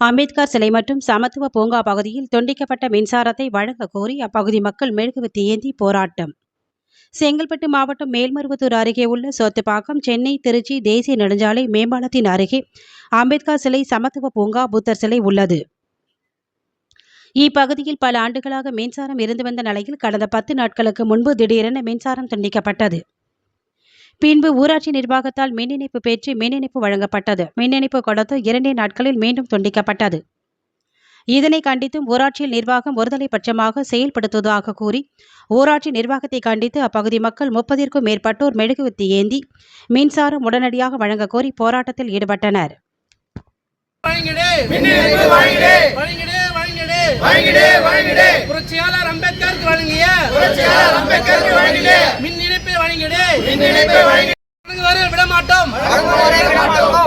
அம்பேத்கர் சிலை மற்றும் சமத்துவ பூங்கா பகுதியில் துண்டிக்கப்பட்ட மின்சாரத்தை வழங்க கோரி அப்பகுதி மக்கள் மெழுகுவத்தி ஏந்தி போராட்டம். செங்கல்பட்டு மாவட்டம் மேல்மருவத்தூர் அருகே உள்ள சோத்துப்பாக்கம் சென்னை திருச்சி தேசிய நெடுஞ்சாலை மேம்பாலத்தின் அருகே அம்பேத்கர் சிலை சமத்துவ பூங்கா புத்தர் சிலை உள்ளது. இப்பகுதியில் பல ஆண்டுகளாக மின்சாரம் இருந்து வந்த நிலையில் கடந்த பத்து நாட்களுக்கு முன்பு திடீரென மின்சாரம் துண்டிக்கப்பட்டது. பின்பு ஊராட்சி நிர்வாகத்தால் மின் இணைப்பு பெற்று மின் இணைப்பு வழங்கப்பட்டது. மின் இணைப்பு கொடுத்து இரண்டே நாட்களில் மீண்டும் துண்டிக்கப்பட்டது. இதனை கண்டித்தும் ஊராட்சியில் நிர்வாகம் ஒருதலை பட்சமாக செயல்படுத்துவதாக கூறி ஊராட்சி நிர்வாகத்தை கண்டித்து அப்பகுதி மக்கள் முப்பதிற்கும் மேற்பட்டோர் மெழுகுவர்த்தி ஏந்தி மின்சாரம் உடனடியாக வழங்க கோரி போராட்டத்தில் ஈடுபட்டனர். புரட்சியாளர் அம்பேத்கருக்கு வழங்கிய வழங்கிடு.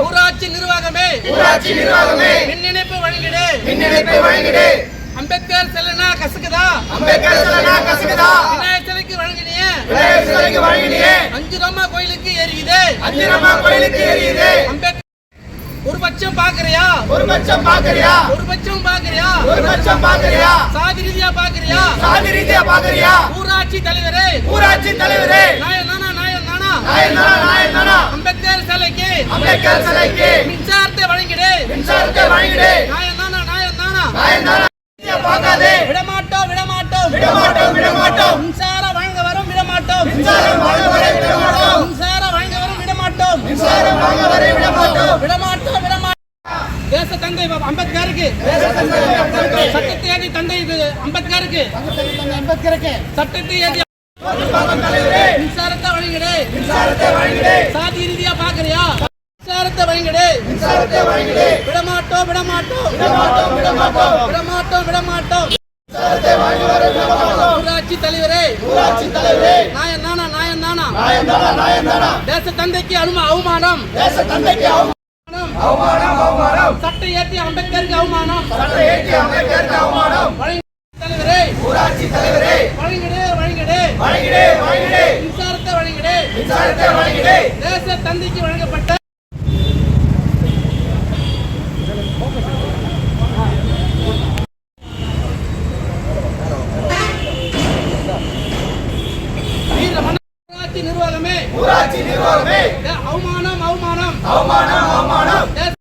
ஊராட்சி நிர்வாகமே. ஊராட்சி நிர்வாகமே. மின் இணைப்பு வழங்கிடு. மின்னிணைப்பை வழங்கிடு. அம்பேத்கர் செல்லனா கசக்குதா? அம்பேத்கர் சிலைனா கசக்குதா? விநாயகர் சிலைக்கு வழங்கினிய. விநாயகர் சிலைக்கு வழங்கினியே. அஞ்சு ரூபா கோயிலுக்கு எரியுது அஞ்சிரமா கோயிலுக்கு எரியுது அம்பேத்கர் ஒரு பட்சம் பாக்குறியா? ஒரு பட்சம் பாக்குறியா? ஒரு பட்சம் பாக்குறியா? ஒரு பட்சம் பாக்குறியா? சாதி ரீதியா பாக்குறியா? சாதி ரீதியா பாக்குறியா? ஊராட்சி தலைவரே ஊராட்சி தலைவரே நாயன் நானா நாயன் நானா நாயன்தானா நாயன்தானா அம்பேத்கர் சிலைக்கு மின்சாரத்தை வழங்கிடு. மின்சாரத்தை வழங்கிடு. பார்க்காதே. விடமாட்டோம் விடமாட்டோம். விடமாட்டோம் விடமாட்டோம். மின்சாரம் வழங்க வரும் விடமாட்டோம். மின்சாரம் வாங்க வரை விடமாட்டோம். மின்சாரம் வழங்க வரும் விடமாட்டோம். மின்சாரம் வரை விடமாட்டோம். விடமாட்டோம் விடமாட்டோம். தேச தந்தை அம்பேத்கருக்கு. சட்டத்தை ஏதி தந்தை இது அம்பேத்கருக்கு. சட்டத்தை ஏதி மின்சாரத்தை வழங்கிடு. மின்சாரத்தை வழங்கிடு. சாதி ரீதியா பாக்குறியா மின்சாரத்தை வழங்கிடு. மின்சாரத்தை வழங்கிடு. விடமாட்டோம் விடமாட்டோம். விடமாட்டோம் விடமாட்டோம். விடமாட்டோம் விடமாட்டோம். ஊராட்சி தலைவரே. ஊராட்சி தலைவரே. நாயன் நானா நாயன் நானா. நாயன்தானா நாயன்தானா தேச தந்தைக்கு அனும அவமானம். தேச தந்தைக்கு அவமானம். அவமானம் அவமானம். சட்டை ஏற்றி அம்பேத்கருக்கு அவமானம். சட்டை ஏற்றி அம்பேத்கருக்கு அவமானம். தலைவரே. ஊராட்சி தலைவரே. வழங்கிடு வழங்கிடு. வழங்கிடு வழங்கிடு. மின்சாரத்தை வழங்கிடு. மின்சாரத்தை வழங்கிடு. தேச தந்தைக்கு வழங்கப்பட்ட அவமானம் அவமானம். அவமானம் அவமானம்.